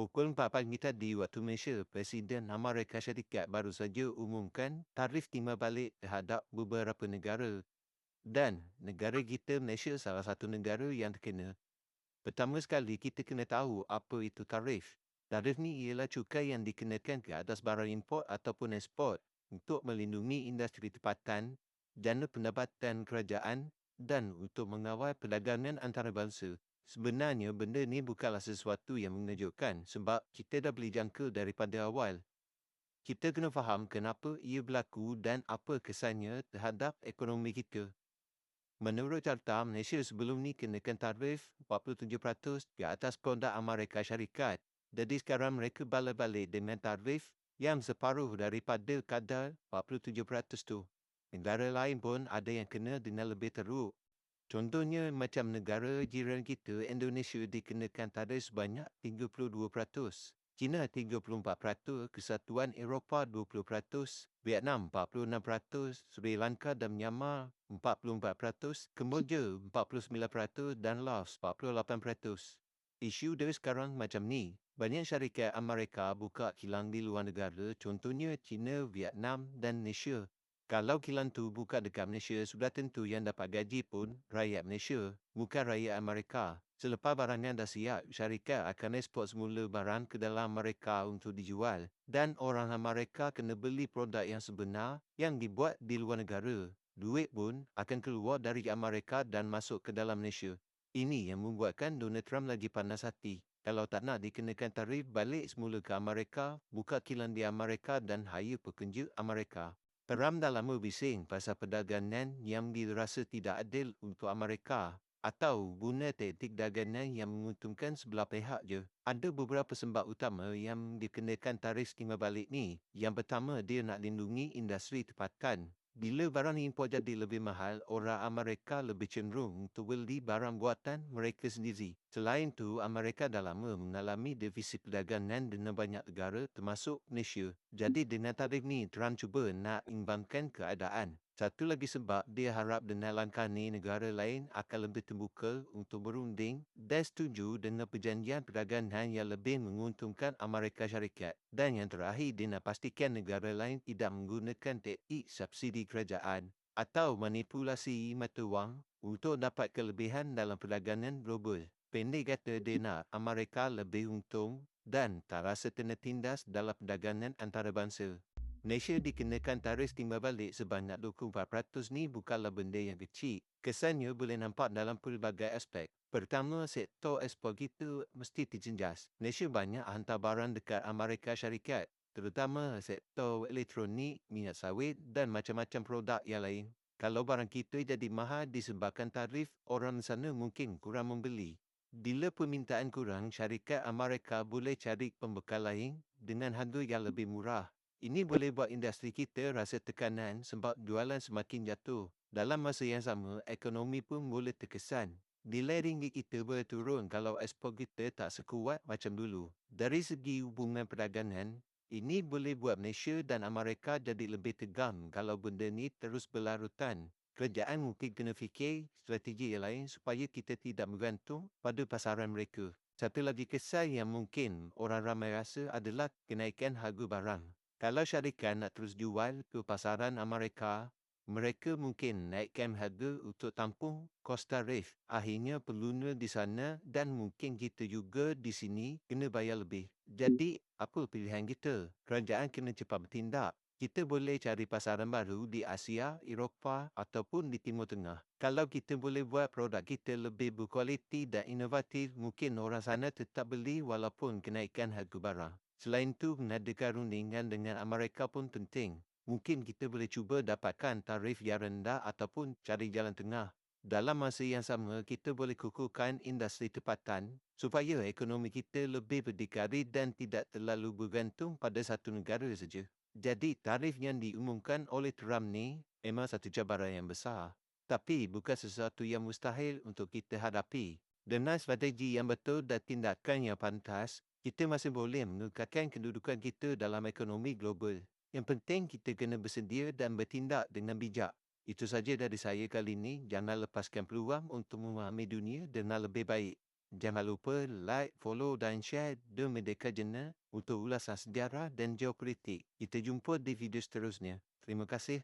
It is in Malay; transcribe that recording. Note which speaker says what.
Speaker 1: Pukul 4 pagi tadi waktu Malaysia, Presiden Amerika Syarikat baru saja umumkan tarif timbal balik terhadap beberapa negara. Dan negara kita Malaysia salah satu negara yang terkena. Pertama sekali kita kena tahu apa itu tarif. Tarif ni ialah cukai yang dikenakan ke atas barang import ataupun ekspor untuk melindungi industri tempatan, jana pendapatan kerajaan dan untuk mengawal perdagangan antarabangsa. Sebenarnya benda ni bukanlah sesuatu yang mengejutkan sebab kita dah beli jangka daripada awal. Kita kena faham kenapa ia berlaku dan apa kesannya terhadap ekonomi kita. Menurut carta, Malaysia sebelum ni kenakan tarif 47% ke atas produk Amerika Syarikat. Jadi sekarang mereka balik-balik dengan tarif yang separuh daripada kadar 47% tu. Negara lain pun ada yang kena dengan lebih teruk. Contohnya macam negara jiran kita, Indonesia dikenakan tarif sebanyak 32%. China 34%, Kesatuan Eropah 20%, Vietnam 46%, Sri Lanka dan Myanmar 44%, Kemboja 49% dan Laos 48%. Isu dari sekarang macam ni. Banyak syarikat Amerika buka kilang di luar negara, contohnya China, Vietnam dan Malaysia. Kalau kilang tu buka dekat Malaysia, sudah tentu yang dapat gaji pun rakyat Malaysia, bukan rakyat Amerika. Selepas barangnya dah siap, syarikat akan ekspor semula barang ke dalam Amerika untuk dijual. Dan orang Amerika kena beli produk yang sebenar yang dibuat di luar negara. Duit pun akan keluar dari Amerika dan masuk ke dalam Malaysia. Ini yang membuatkan Donald Trump lagi panas hati. Kalau tak nak dikenakan tarif balik semula ke Amerika, buka kilang di Amerika dan hire pekerja Amerika. Trump dah lama bising pasal perdagangan yang dirasa tidak adil untuk Amerika atau guna taktik dagangan yang menguntungkan sebelah pihak je. Ada beberapa sebab utama yang dikenakan tarif timbal balik ni. Yang pertama, dia nak lindungi industri tempatan. Bila barang impor jadi lebih mahal, orang Amerika lebih cenderung untuk beli barang buatan mereka sendiri. Selain itu, Amerika dah lama mengalami defisit perdagangan dengan banyak negara termasuk Malaysia. Jadi dengan tarif ni, Trump cuba nak imbangkan keadaan. Satu lagi sebab dia harap dengan langkah ni negara lain akan lebih terbuka untuk berunding dan setuju dengan perjanjian perdagangan yang lebih menguntungkan Amerika Syarikat. Dan yang terakhir dia nak pastikan negara lain tidak menggunakan teknik subsidi kerajaan atau manipulasi mata wang untuk dapat kelebihan dalam perdagangan global. Pendek kata dia nak Amerika lebih untung dan tak rasa kena tindas dalam perdagangan antarabangsa. Malaysia dikenakan tarif timbal balik sebanyak 24% ni bukanlah benda yang kecil. Kesannya boleh nampak dalam pelbagai aspek. Pertama, sektor ekspor kita mesti terjejas. Malaysia banyak hantar barang dekat Amerika Syarikat, terutama sektor elektronik, minyak sawit dan macam-macam produk yang lain. Kalau barang kita jadi mahal disebabkan tarif, orang sana mungkin kurang membeli. Bila permintaan kurang, syarikat Amerika boleh cari pembekal lain dengan harga yang lebih murah. Ini boleh buat industri kita rasa tekanan sebab jualan semakin jatuh. Dalam masa yang sama, ekonomi pun boleh terkesan. Nilai ringgit kita boleh turun kalau ekspor kita tak sekuat macam dulu. Dari segi hubungan perdagangan, ini boleh buat Malaysia dan Amerika jadi lebih tegang kalau benda ni terus berlarutan. Kerajaan mungkin kena fikir strategi yang lain supaya kita tidak bergantung pada pasaran mereka. Satu lagi kesan yang mungkin orang ramai rasa adalah kenaikan harga barang. Kalau syarikat nak terus jual ke pasaran Amerika, mereka mungkin naikkan harga untuk tampung kos tarif. Akhirnya peluna di sana dan mungkin kita juga di sini kena bayar lebih. Jadi, apa pilihan kita? Kerajaan kena cepat bertindak. Kita boleh cari pasaran baru di Asia, Eropah ataupun di Timur Tengah. Kalau kita boleh buat produk kita lebih berkualiti dan inovatif, mungkin orang sana tetap beli walaupun kenaikan harga barang. Selain itu, mengadakan rundingan dengan Amerika pun penting. Mungkin kita boleh cuba dapatkan tarif yang rendah ataupun cari jalan tengah. Dalam masa yang sama, kita boleh kukuhkan industri tempatan supaya ekonomi kita lebih berdikari dan tidak terlalu bergantung pada satu negara saja. Jadi, tarif yang diumumkan oleh Trump ni memang satu cabaran yang besar. Tapi bukan sesuatu yang mustahil untuk kita hadapi. Dengan strategi yang betul dan tindakan yang pantas, kita masih boleh mengekalkan kedudukan kita dalam ekonomi global. Yang penting kita kena bersedia dan bertindak dengan bijak. Itu saja dari saya kali ini. Jangan lepaskan peluang untuk memahami dunia dengan lebih baik. Jangan lupa like, follow dan share The Merdeka Jena untuk ulasan sejarah dan geopolitik. Kita jumpa di video seterusnya. Terima kasih.